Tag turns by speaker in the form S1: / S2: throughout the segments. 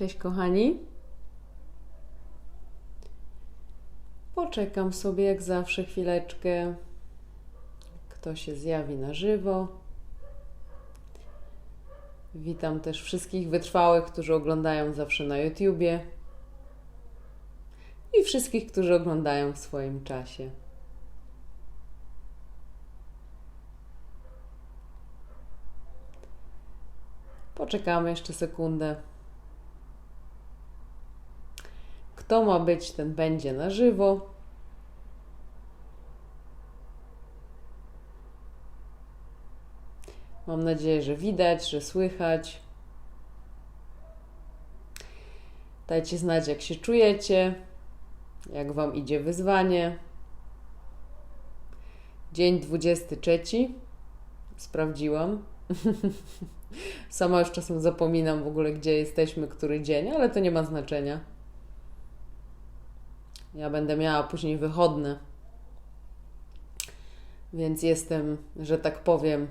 S1: Cześć kochani. Poczekam sobie jak zawsze chwileczkę. Kto się zjawi na żywo. Witam też wszystkich wytrwałych, którzy oglądają zawsze na YouTubie. I wszystkich, którzy oglądają w swoim czasie. Poczekamy jeszcze sekundę. Kto ma być, ten będzie na żywo. Mam nadzieję, że widać, że słychać. Dajcie znać, jak się czujecie, jak Wam idzie wyzwanie. Dzień 23. Sprawdziłam. Sama już czasem zapominam w ogóle, gdzie jesteśmy, który dzień, ale to nie ma znaczenia. Ja będę miała później wychodne. Więc jestem, że tak powiem,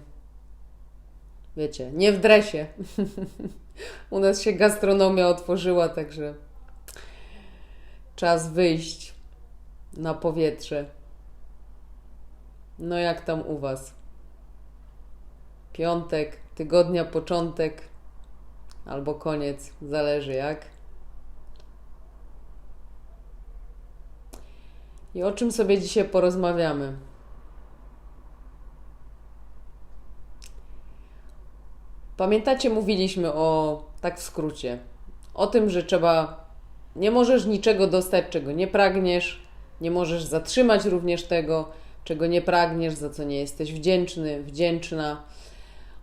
S1: wiecie, nie w dresie. U nas się gastronomia otworzyła, także czas wyjść na powietrze. No jak tam u Was? Piątek, tygodnia początek albo koniec, zależy jak. I o czym sobie dzisiaj porozmawiamy? Pamiętacie, mówiliśmy o, tak w skrócie, o tym, że trzeba, nie możesz niczego dostać, czego nie pragniesz, nie możesz zatrzymać również tego, czego nie pragniesz, za co nie jesteś wdzięczny, wdzięczna.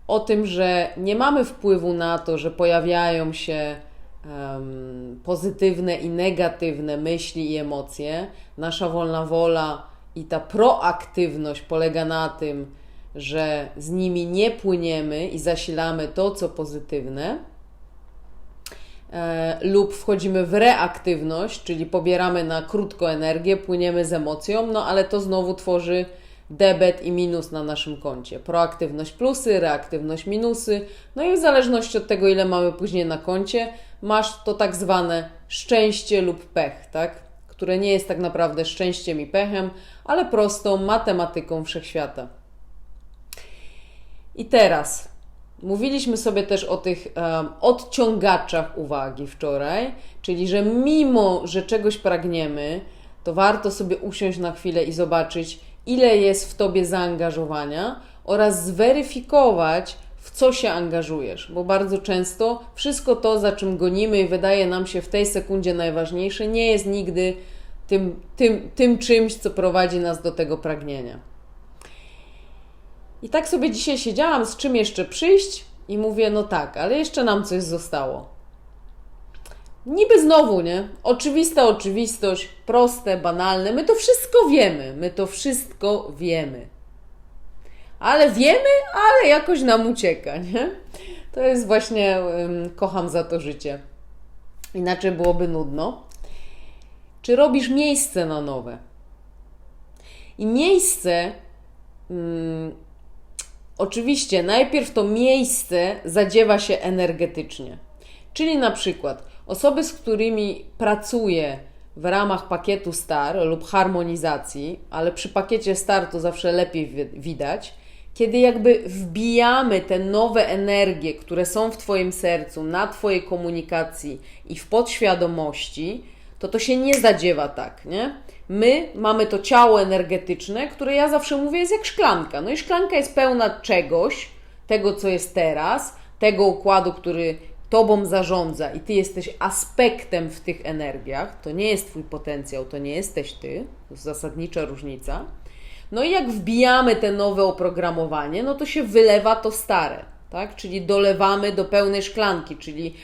S1: O tym, że nie mamy wpływu na to, że pojawiają się um, pozytywne i negatywne myśli i emocje. Nasza wolna wola i ta proaktywność polega na tym, że z nimi nie płyniemy i zasilamy to, co pozytywne, e, lub wchodzimy w reaktywność, czyli pobieramy na krótko energię, płyniemy z emocją, no ale to znowu tworzy debet i minus na naszym koncie. Proaktywność plusy, reaktywność minusy, no i w zależności od tego, ile mamy później na koncie, masz to tak zwane szczęście lub pech, tak? Które nie jest tak naprawdę szczęściem i pechem, ale prostą matematyką wszechświata. I teraz mówiliśmy sobie też o tych um, odciągaczach uwagi wczoraj, czyli że mimo, że czegoś pragniemy, to warto sobie usiąść na chwilę i zobaczyć, ile jest w tobie zaangażowania oraz zweryfikować, w co się angażujesz, bo bardzo często wszystko to, za czym gonimy i wydaje nam się w tej sekundzie najważniejsze, nie jest nigdy tym, tym, tym czymś, co prowadzi nas do tego pragnienia. I tak sobie dzisiaj siedziałam, z czym jeszcze przyjść, i mówię: No tak, ale jeszcze nam coś zostało. Niby znowu, nie? Oczywista oczywistość, proste, banalne. My to wszystko wiemy. My to wszystko wiemy. Ale wiemy, ale jakoś nam ucieka, nie? To jest właśnie, kocham za to życie. Inaczej byłoby nudno. Czy robisz miejsce na nowe? I miejsce. Um, oczywiście, najpierw to miejsce zadziewa się energetycznie. Czyli na przykład osoby, z którymi pracuję w ramach pakietu STAR lub harmonizacji, ale przy pakiecie STAR to zawsze lepiej widać, kiedy jakby wbijamy te nowe energie, które są w Twoim sercu, na Twojej komunikacji i w podświadomości, to to się nie zadziewa tak, nie? My mamy to ciało energetyczne, które ja zawsze mówię jest jak szklanka. No i szklanka jest pełna czegoś, tego co jest teraz, tego układu, który Tobą zarządza i Ty jesteś aspektem w tych energiach. To nie jest Twój potencjał, to nie jesteś Ty. To jest zasadnicza różnica. No i jak wbijamy te nowe oprogramowanie, no to się wylewa to stare, tak? Czyli dolewamy do pełnej szklanki, czyli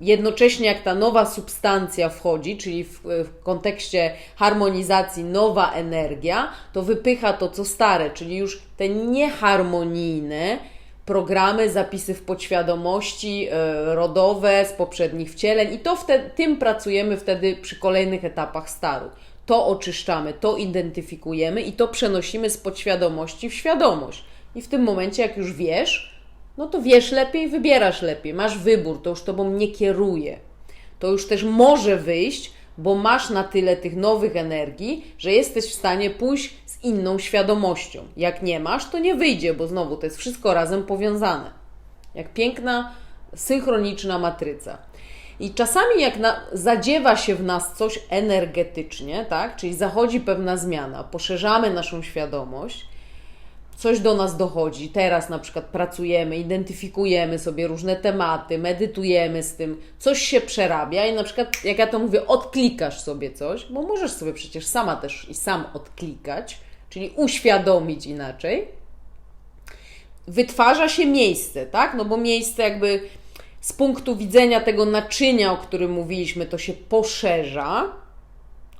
S1: jednocześnie jak ta nowa substancja wchodzi, czyli w, w kontekście harmonizacji nowa energia, to wypycha to co stare, czyli już te nieharmonijne programy, zapisy w podświadomości e, rodowe z poprzednich wcieleń i to wtedy, tym pracujemy wtedy przy kolejnych etapach staru to oczyszczamy, to identyfikujemy i to przenosimy z podświadomości w świadomość. I w tym momencie, jak już wiesz, no to wiesz lepiej, wybierasz lepiej, masz wybór, to już tobą nie kieruje. to już też może wyjść, bo masz na tyle tych nowych energii, że jesteś w stanie pójść z inną świadomością. Jak nie masz, to nie wyjdzie, bo znowu to jest wszystko razem powiązane. Jak piękna, synchroniczna matryca. I czasami jak na, zadziewa się w nas coś energetycznie, tak? czyli zachodzi pewna zmiana, poszerzamy naszą świadomość, coś do nas dochodzi. Teraz na przykład pracujemy, identyfikujemy sobie różne tematy, medytujemy z tym, coś się przerabia i na przykład, jak ja to mówię, odklikasz sobie coś, bo możesz sobie przecież sama też i sam odklikać, czyli uświadomić inaczej. Wytwarza się miejsce, tak? No bo miejsce jakby z punktu widzenia tego naczynia, o którym mówiliśmy, to się poszerza,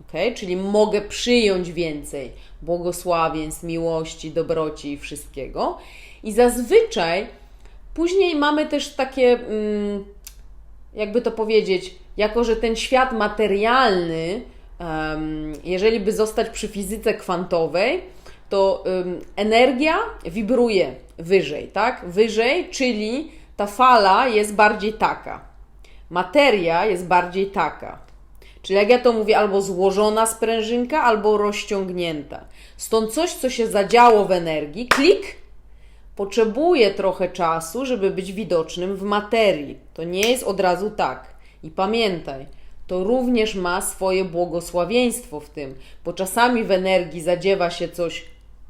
S1: okay? czyli mogę przyjąć więcej błogosławieństw, miłości, dobroci i wszystkiego. I zazwyczaj później mamy też takie, mm, jakby to powiedzieć, jako że ten świat materialny, jeżeli by zostać przy fizyce kwantowej, to energia wibruje wyżej, tak? Wyżej, czyli ta fala jest bardziej taka. Materia jest bardziej taka. Czyli jak ja to mówię, albo złożona sprężynka, albo rozciągnięta. Stąd coś, co się zadziało w energii, klik, potrzebuje trochę czasu, żeby być widocznym w materii. To nie jest od razu tak. I pamiętaj, to również ma swoje błogosławieństwo w tym, bo czasami w energii zadziewa się coś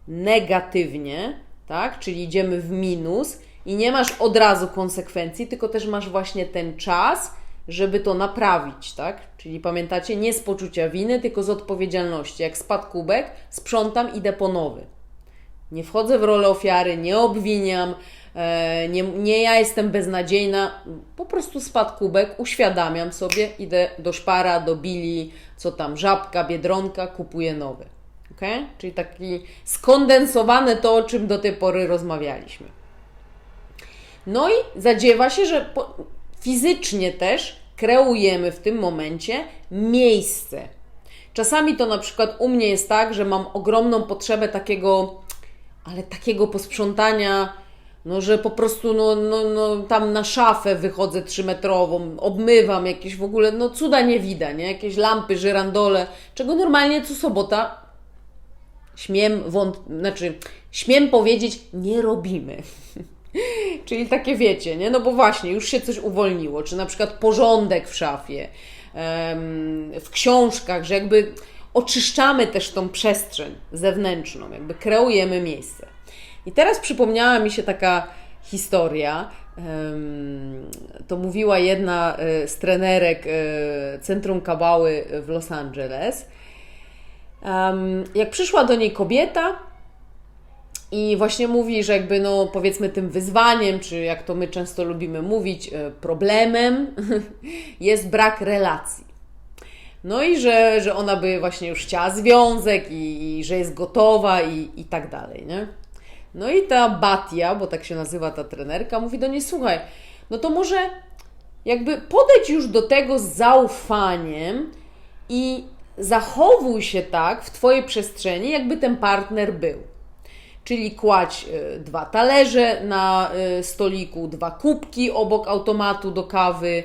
S1: negatywnie, tak? Czyli idziemy w minus i nie masz od razu konsekwencji, tylko też masz właśnie ten czas, żeby to naprawić, tak? Czyli pamiętacie, nie z poczucia winy, tylko z odpowiedzialności. Jak spadł kubek, sprzątam, idę po nowy. Nie wchodzę w rolę ofiary, nie obwiniam, e, nie, nie ja jestem beznadziejna, po prostu spadł kubek, uświadamiam sobie, idę do szpara, do bili, co tam, żabka, biedronka, kupuję nowy. Okay? Czyli taki skondensowane to, o czym do tej pory rozmawialiśmy. No i zadziewa się, że po, fizycznie też kreujemy w tym momencie miejsce. Czasami to na przykład u mnie jest tak, że mam ogromną potrzebę takiego, ale takiego posprzątania, no że po prostu no, no, no, tam na szafę wychodzę trzymetrową, obmywam jakieś w ogóle, no cuda nie widać, nie? Jakieś lampy, żyrandole, czego normalnie co sobota śmiem, wąt- znaczy śmiem powiedzieć, nie robimy. Czyli takie wiecie, nie? No bo właśnie, już się coś uwolniło, czy na przykład porządek w szafie, w książkach, że jakby oczyszczamy też tą przestrzeń zewnętrzną, jakby kreujemy miejsce. I teraz przypomniała mi się taka historia. To mówiła jedna e, z trenerek e, Centrum Kabały w Los Angeles. Jak przyszła do niej kobieta, i właśnie mówi, że jakby no powiedzmy tym wyzwaniem, czy jak to my często lubimy mówić, e, problemem jest brak relacji. No i że, że ona by właśnie już chciała związek i, i że jest gotowa i, i tak dalej, nie? No i ta Batia, bo tak się nazywa ta trenerka, mówi do niej, słuchaj, no to może jakby podejdź już do tego z zaufaniem i zachowuj się tak w Twojej przestrzeni, jakby ten partner był czyli kładź e, dwa talerze na e, stoliku, dwa kubki obok automatu do kawy,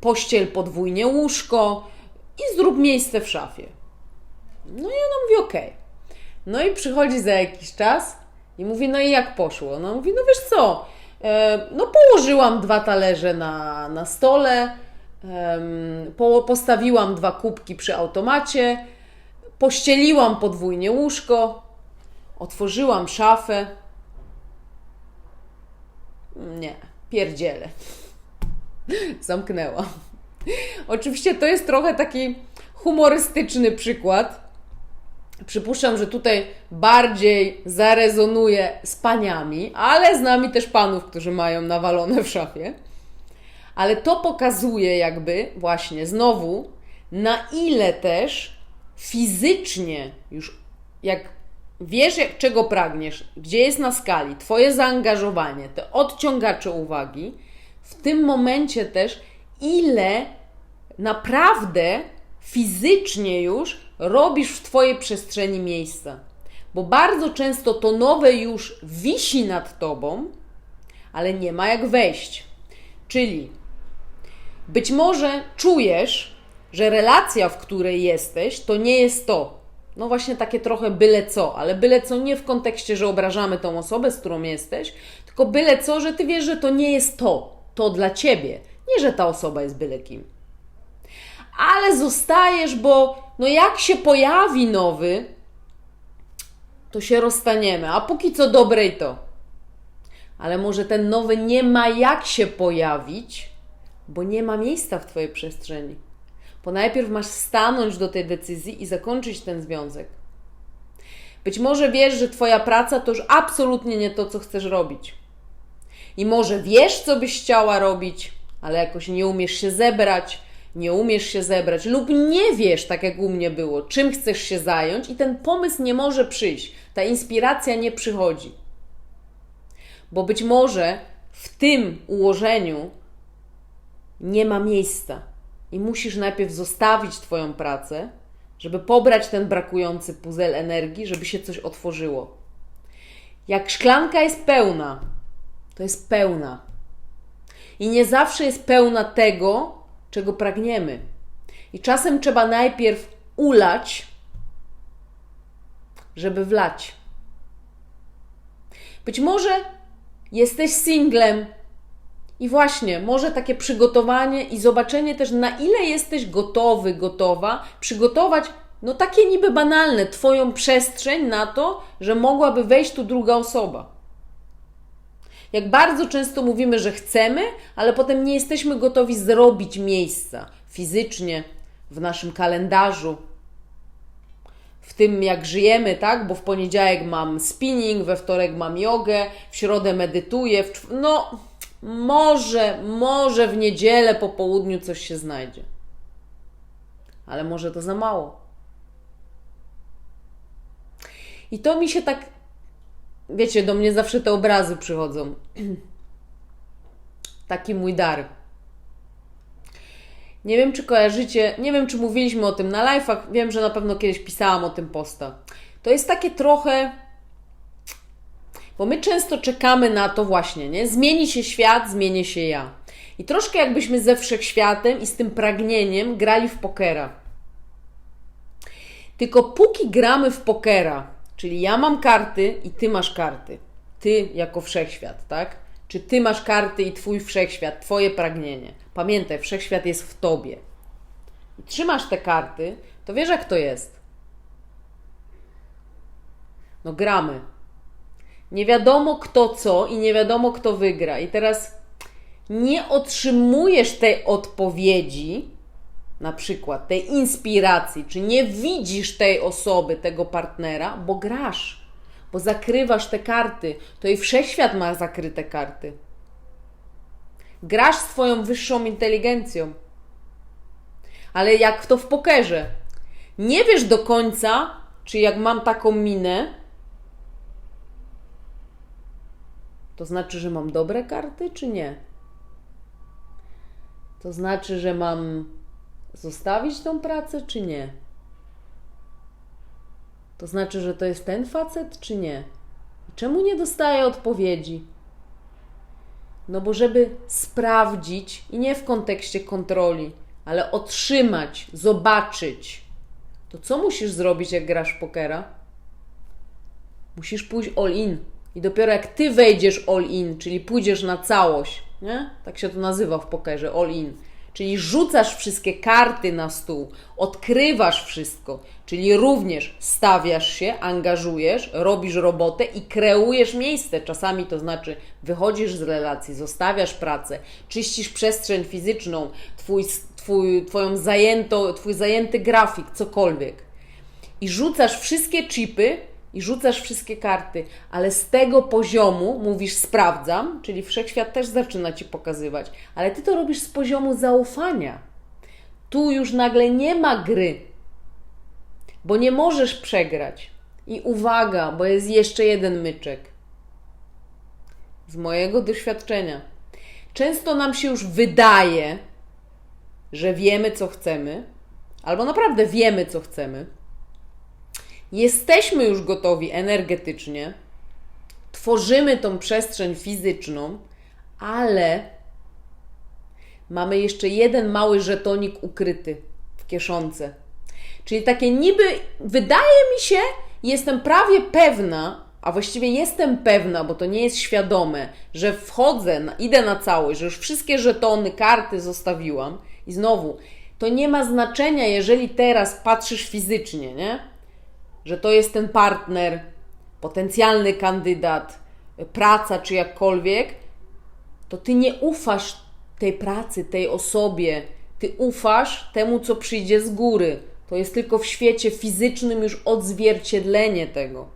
S1: pościel podwójnie łóżko i zrób miejsce w szafie. No i ona mówi ok. No i przychodzi za jakiś czas i mówi, no i jak poszło? No mówi, no wiesz co, e, no położyłam dwa talerze na, na stole, postawiłam dwa kubki przy automacie, pościeliłam podwójnie łóżko, Otworzyłam szafę. Nie, pierdzielę. Zamknęłam. Oczywiście to jest trochę taki humorystyczny przykład. Przypuszczam, że tutaj bardziej zarezonuje z paniami, ale z nami też panów, którzy mają nawalone w szafie. Ale to pokazuje, jakby właśnie znowu, na ile też fizycznie, już jak wiesz, jak, czego pragniesz, gdzie jest na skali Twoje zaangażowanie, te odciągacze uwagi, w tym momencie też, ile naprawdę fizycznie już robisz w Twojej przestrzeni miejsca. Bo bardzo często to nowe już wisi nad Tobą, ale nie ma jak wejść. Czyli Być może czujesz, że relacja, w której jesteś, to nie jest to. No właśnie takie trochę byle co, ale byle co nie w kontekście, że obrażamy tą osobę, z którą jesteś, tylko byle co, że ty wiesz, że to nie jest to, to dla ciebie. Nie, że ta osoba jest byle kim. Ale zostajesz, bo no jak się pojawi nowy, to się rozstaniemy, a póki co dobrej to. Ale może ten nowy nie ma jak się pojawić, bo nie ma miejsca w Twojej przestrzeni. Bo najpierw masz stanąć do tej decyzji i zakończyć ten związek. Być może wiesz, że Twoja praca to już absolutnie nie to, co chcesz robić. I może wiesz, co byś chciała robić, ale jakoś nie umiesz się zebrać, nie umiesz się zebrać, lub nie wiesz, tak jak u mnie było, czym chcesz się zająć, i ten pomysł nie może przyjść, ta inspiracja nie przychodzi. Bo być może w tym ułożeniu nie ma miejsca i musisz najpierw zostawić Twoją pracę, żeby pobrać ten brakujący puzzle energii, żeby się coś otworzyło. Jak szklanka jest pełna, to jest pełna. I nie zawsze jest pełna tego, czego pragniemy. I czasem trzeba najpierw ulać, żeby wlać. Być może jesteś singlem i właśnie, może takie przygotowanie i zobaczenie też, na ile jesteś gotowy, gotowa, przygotować, no takie niby banalne, Twoją przestrzeń na to, że mogłaby wejść tu druga osoba. Jak bardzo często mówimy, że chcemy, ale potem nie jesteśmy gotowi zrobić miejsca fizycznie, w naszym kalendarzu, w tym jak żyjemy, tak? Bo w poniedziałek mam spinning, we wtorek mam jogę, w środę medytuję, w no może, może w niedzielę po południu coś się znajdzie. Ale może to za mało. I to mi się tak wiecie, do mnie zawsze te obrazy przychodzą. Taki mój dar. Nie wiem, czy kojarzycie, nie wiem, czy mówiliśmy o tym na live'ach, wiem, że na pewno kiedyś pisałam o tym posta. To jest takie trochę, bo my często czekamy na to właśnie, nie? Zmieni się świat, zmienię się ja. I troszkę jakbyśmy ze wszechświatem i z tym pragnieniem grali w pokera. Tylko póki gramy w pokera, Czyli ja mam karty i ty masz karty. Ty jako wszechświat, tak? Czy ty masz karty i twój wszechświat, twoje pragnienie. Pamiętaj, wszechświat jest w tobie. I trzymasz te karty, to wiesz jak to jest. No gramy. Nie wiadomo kto co i nie wiadomo kto wygra. I teraz nie otrzymujesz tej odpowiedzi, na przykład tej inspiracji, czy nie widzisz tej osoby, tego partnera, bo grasz, bo zakrywasz te karty. To i wszechświat ma zakryte karty. Grasz swoją wyższą inteligencją. Ale jak to w pokerze, nie wiesz do końca, czy jak mam taką minę, to znaczy, że mam dobre karty, czy nie? To znaczy, że mam zostawić tą pracę, czy nie? To znaczy, że to jest ten facet, czy nie? Czemu nie dostaję odpowiedzi? No bo żeby sprawdzić i nie w kontekście kontroli, ale otrzymać, zobaczyć, to co musisz zrobić, jak grasz pokera? Musisz pójść all in. I dopiero jak ty wejdziesz all in, czyli pójdziesz na całość, nie? Tak się to nazywa w pokerze, all in czyli rzucasz wszystkie karty na stół, odkrywasz wszystko, czyli również stawiasz się, angażujesz, robisz robotę i kreujesz miejsce. Czasami to znaczy wychodzisz z relacji, zostawiasz pracę, czyścisz przestrzeń fizyczną, twój, twój, twoją zajęto, twój zajęty grafik, cokolwiek. I rzucasz wszystkie chipy i rzucasz wszystkie karty, ale z tego poziomu mówisz sprawdzam, czyli wszechświat też zaczyna ci pokazywać, ale ty to robisz z poziomu zaufania. Tu już nagle nie ma gry, bo nie możesz przegrać. I uwaga, bo jest jeszcze jeden myczek. Z mojego doświadczenia. Często nam się już wydaje, że wiemy, co chcemy, albo naprawdę wiemy, co chcemy jesteśmy już gotowi energetycznie, tworzymy tą przestrzeń fizyczną, ale mamy jeszcze jeden mały żetonik ukryty w kieszonce. Czyli takie niby, wydaje mi się, jestem prawie pewna, a właściwie jestem pewna, bo to nie jest świadome, że wchodzę, idę na całość, że już wszystkie żetony, karty zostawiłam i znowu, to nie ma znaczenia, jeżeli teraz patrzysz fizycznie, nie? Że to jest ten partner, potencjalny kandydat, praca czy jakkolwiek, to ty nie ufasz tej pracy, tej osobie, ty ufasz temu, co przyjdzie z góry. To jest tylko w świecie fizycznym już odzwierciedlenie tego,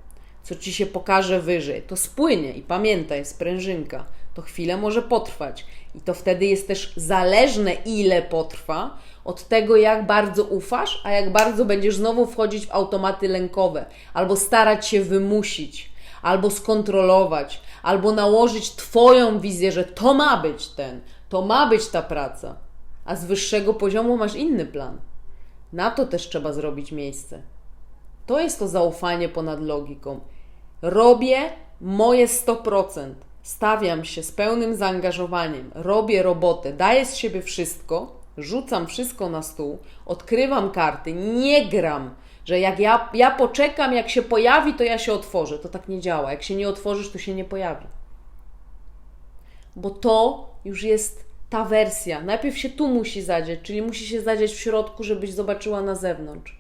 S1: co ci się pokaże wyżej. To spłynie i pamiętaj, sprężynka. To chwilę może potrwać. I to wtedy jest też zależne, ile potrwa, od tego, jak bardzo ufasz, a jak bardzo będziesz znowu wchodzić w automaty lękowe, albo starać się wymusić, albo skontrolować, albo nałożyć Twoją wizję, że to ma być ten, to ma być ta praca, a z wyższego poziomu masz inny plan. Na to też trzeba zrobić miejsce. To jest to zaufanie ponad logiką. Robię moje 100%, stawiam się z pełnym zaangażowaniem, robię robotę, daję z siebie wszystko, rzucam wszystko na stół, odkrywam karty, nie gram, że jak ja, ja poczekam, jak się pojawi, to ja się otworzę. To tak nie działa. Jak się nie otworzysz, to się nie pojawi. Bo to już jest ta wersja. Najpierw się tu musi zadzieć, czyli musi się zadzieć w środku, żebyś zobaczyła na zewnątrz.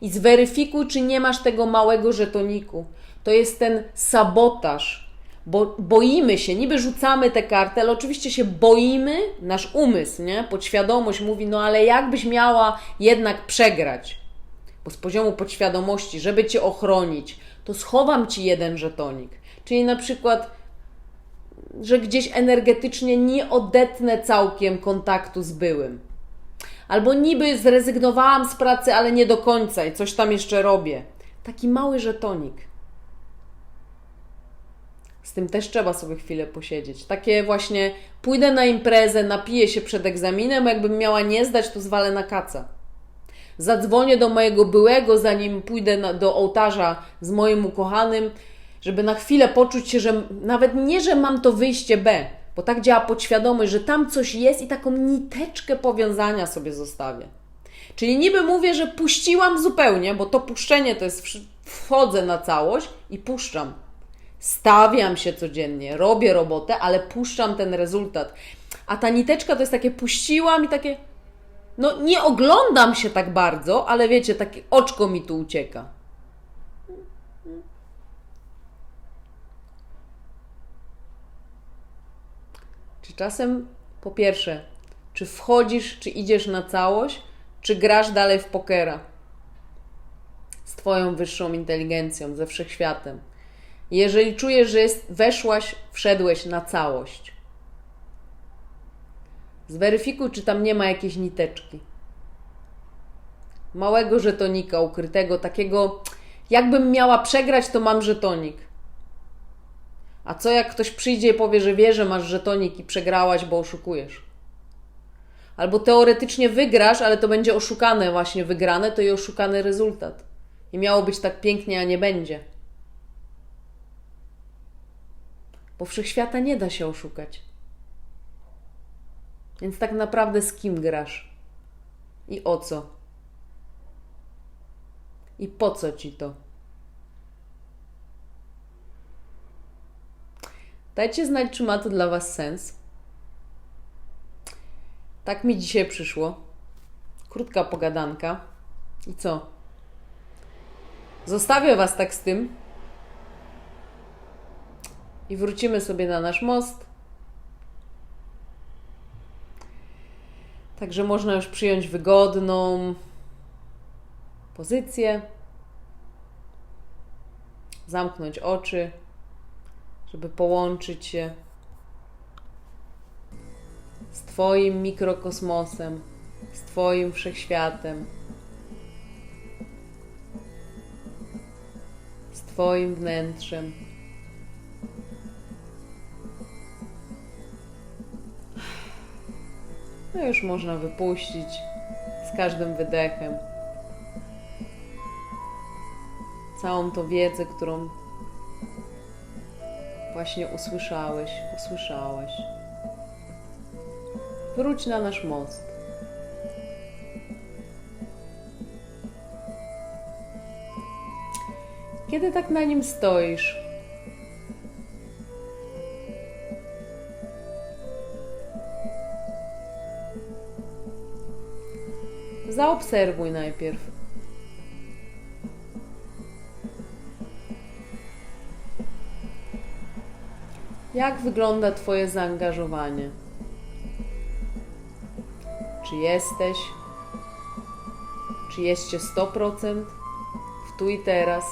S1: I zweryfikuj, czy nie masz tego małego żetoniku. To jest ten sabotaż, bo boimy się, niby rzucamy te karty, ale oczywiście się boimy, nasz umysł, nie? Podświadomość mówi, no ale jakbyś miała jednak przegrać, bo z poziomu podświadomości, żeby cię ochronić, to schowam ci jeden żetonik. Czyli na przykład, że gdzieś energetycznie nie odetnę całkiem kontaktu z byłym. Albo niby zrezygnowałam z pracy, ale nie do końca i coś tam jeszcze robię. Taki mały żetonik. Z tym też trzeba sobie chwilę posiedzieć. Takie właśnie pójdę na imprezę, napiję się przed egzaminem, jakbym miała nie zdać, to zwalę na kaca. Zadzwonię do mojego byłego, zanim pójdę na, do ołtarza z moim ukochanym, żeby na chwilę poczuć się, że nawet nie, że mam to wyjście B, bo tak działa podświadomość, że tam coś jest i taką niteczkę powiązania sobie zostawię. Czyli niby mówię, że puściłam zupełnie, bo to puszczenie to jest wchodzę na całość i puszczam. Stawiam się codziennie, robię robotę, ale puszczam ten rezultat. A ta niteczka to jest takie puściłam i takie no nie oglądam się tak bardzo, ale wiecie, takie oczko mi tu ucieka. Czy czasem, po pierwsze, czy wchodzisz, czy idziesz na całość, czy grasz dalej w pokera z Twoją wyższą inteligencją, ze wszechświatem? Jeżeli czujesz, że jest, weszłaś, wszedłeś na całość, zweryfikuj, czy tam nie ma jakiejś niteczki. Małego żetonika ukrytego, takiego, jakbym miała przegrać, to mam żetonik. A co jak ktoś przyjdzie i powie, że wie, że masz żetonik i przegrałaś, bo oszukujesz? Albo teoretycznie wygrasz, ale to będzie oszukane, właśnie wygrane, to i oszukany rezultat. I miało być tak pięknie, a nie będzie. Bo wszechświata nie da się oszukać. Więc tak naprawdę z kim grasz? I o co? I po co ci to? Dajcie znać, czy ma to dla Was sens. Tak mi dzisiaj przyszło. Krótka pogadanka. I co? Zostawię Was tak z tym. I wrócimy sobie na nasz most. Także można już przyjąć wygodną pozycję, zamknąć oczy, żeby połączyć się z Twoim mikrokosmosem, z Twoim wszechświatem, z Twoim wnętrzem. No już można wypuścić z każdym wydechem całą tą wiedzę, którą właśnie usłyszałeś, usłyszałeś. Wróć na nasz most. Kiedy tak na nim stoisz, zaobserwuj najpierw. Jak wygląda Twoje zaangażowanie? Czy jesteś? Czy jest Cię 100% w tu i teraz?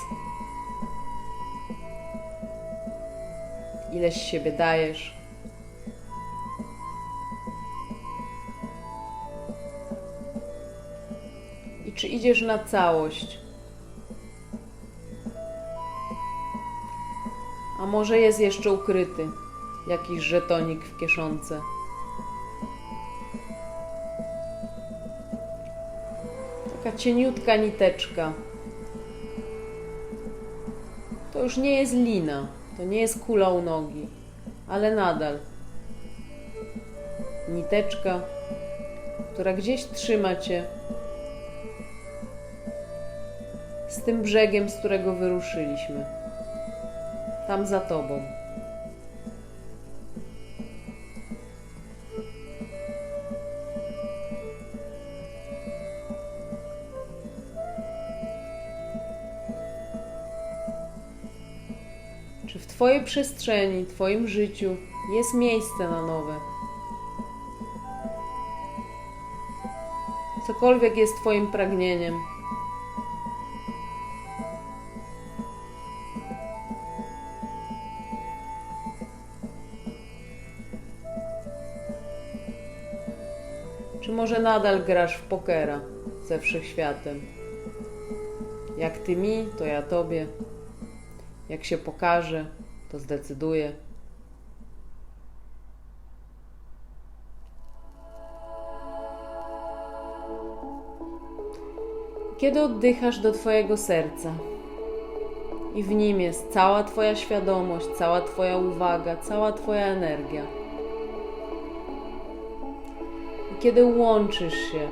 S1: Ileś siebie dajesz? I czy idziesz na całość? A może jest jeszcze ukryty jakiś żetonik w kieszonce? Taka cieniutka niteczka. To już nie jest lina, to nie jest kula u nogi, ale nadal niteczka, która gdzieś trzyma cię z tym brzegiem, z którego wyruszyliśmy. Tam za tobą. Czy w Twojej przestrzeni, Twoim życiu jest miejsce na nowe? Cokolwiek jest Twoim pragnieniem, może nadal grasz w pokera ze wszechświatem? Jak ty mi, to ja tobie. Jak się pokaże, to zdecyduję. Kiedy oddychasz do Twojego serca i w nim jest cała Twoja świadomość, cała Twoja uwaga, cała Twoja energia. Kiedy łączysz się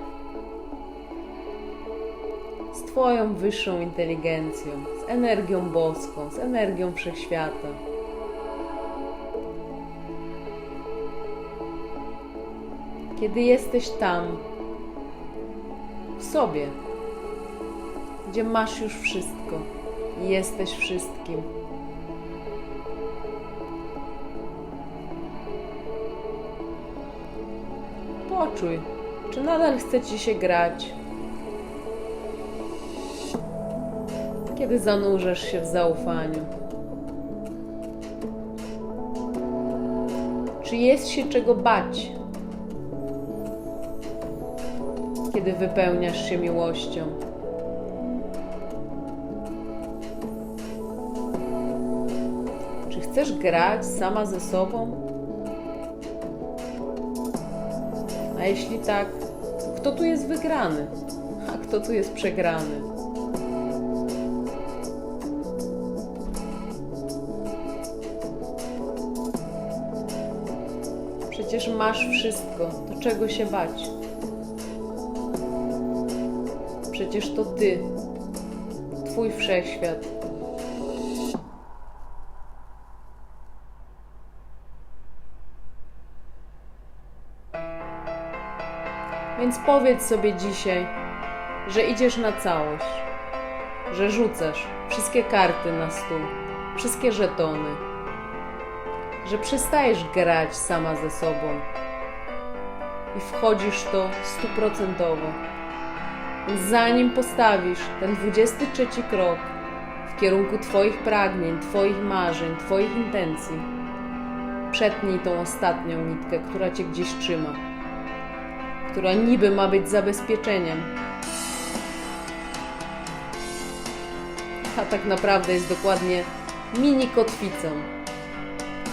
S1: z Twoją wyższą inteligencją, z energią boską, z energią wszechświata. Kiedy jesteś tam, w sobie, gdzie masz już wszystko jesteś wszystkim. Poczuj, czy nadal chce ci się grać. Kiedy zanurzasz się w zaufaniu. Czy jest się czego bać? Kiedy wypełniasz się miłością. Czy chcesz grać sama ze sobą? A jeśli tak, kto tu jest wygrany, a kto tu jest przegrany? Przecież masz wszystko, to czego się bać? Przecież to ty, twój wszechświat. Więc powiedz sobie dzisiaj, że idziesz na całość, że rzucasz wszystkie karty na stół, wszystkie żetony, że przestajesz grać sama ze sobą i wchodzisz to stuprocentowo. Zanim postawisz ten 23 krok w kierunku Twoich pragnień, Twoich marzeń, Twoich intencji, przetnij tą ostatnią nitkę, która Cię gdzieś trzyma która niby ma być zabezpieczeniem. A tak naprawdę jest dokładnie mini kotwicą,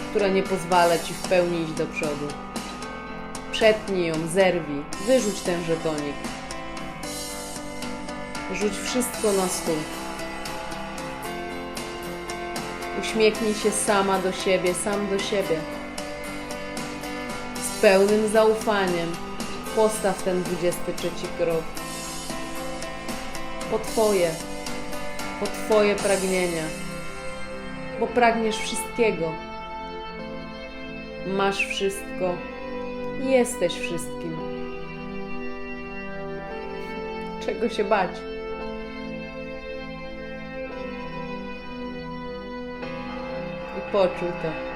S1: która nie pozwala ci w pełni iść do przodu. Przetnij ją, zerwij, wyrzuć ten żetonik. Rzuć wszystko na stół. Uśmiechnij się sama do siebie, sam do siebie. pełnym zaufaniem postaw ten 23 krok. Po Twoje, po Twoje pragnienia, bo pragniesz wszystkiego. Masz wszystko, jesteś wszystkim. Czego się bać? I poczuj to.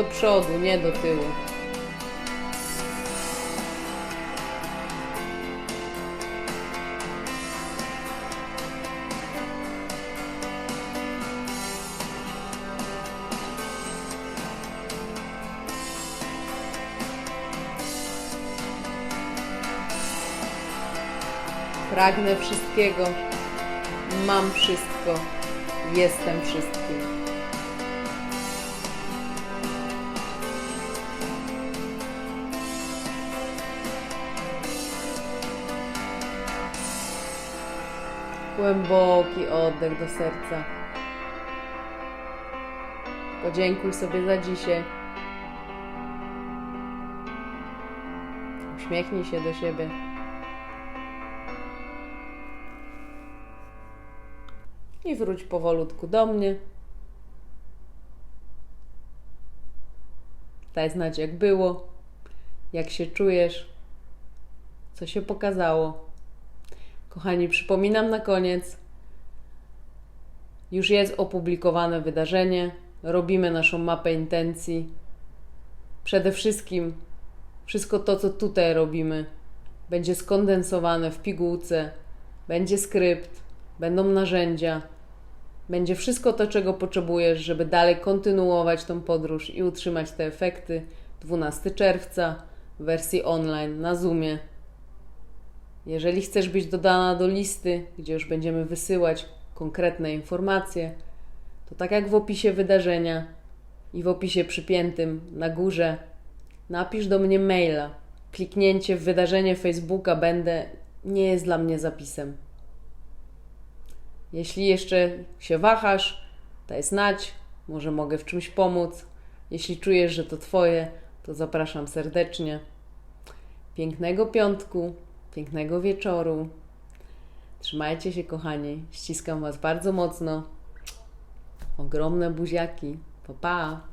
S1: Do przodu, nie do tyłu. Pragnę wszystkiego. Mam wszystko. Jestem wszystkim. Głęboki oddech do serca. Podziękuj sobie za dzisiaj. Uśmiechnij się do siebie. I wróć powolutku do mnie. Daj znać, jak było, jak się czujesz, co się pokazało. Kochani, przypominam na koniec, już jest opublikowane wydarzenie. Robimy naszą mapę intencji. Przede wszystkim wszystko to, co tutaj robimy, będzie skondensowane w pigułce, będzie skrypt, będą narzędzia, będzie wszystko to, czego potrzebujesz, żeby dalej kontynuować tą podróż i utrzymać te efekty. 12 czerwca w wersji online na Zoomie. Jeżeli chcesz być dodana do listy, gdzie już będziemy wysyłać konkretne informacje, to tak jak w opisie wydarzenia i w opisie przypiętym na górze, napisz do mnie maila. Kliknięcie w wydarzenie Facebooka będę nie jest dla mnie zapisem. Jeśli jeszcze się wahasz, daj znać, może mogę w czymś pomóc. Jeśli czujesz, że to Twoje, to zapraszam serdecznie. Pięknego piątku, pięknego wieczoru. Trzymajcie się, kochani. Ściskam Was bardzo mocno. Ogromne buziaki. Pa, pa.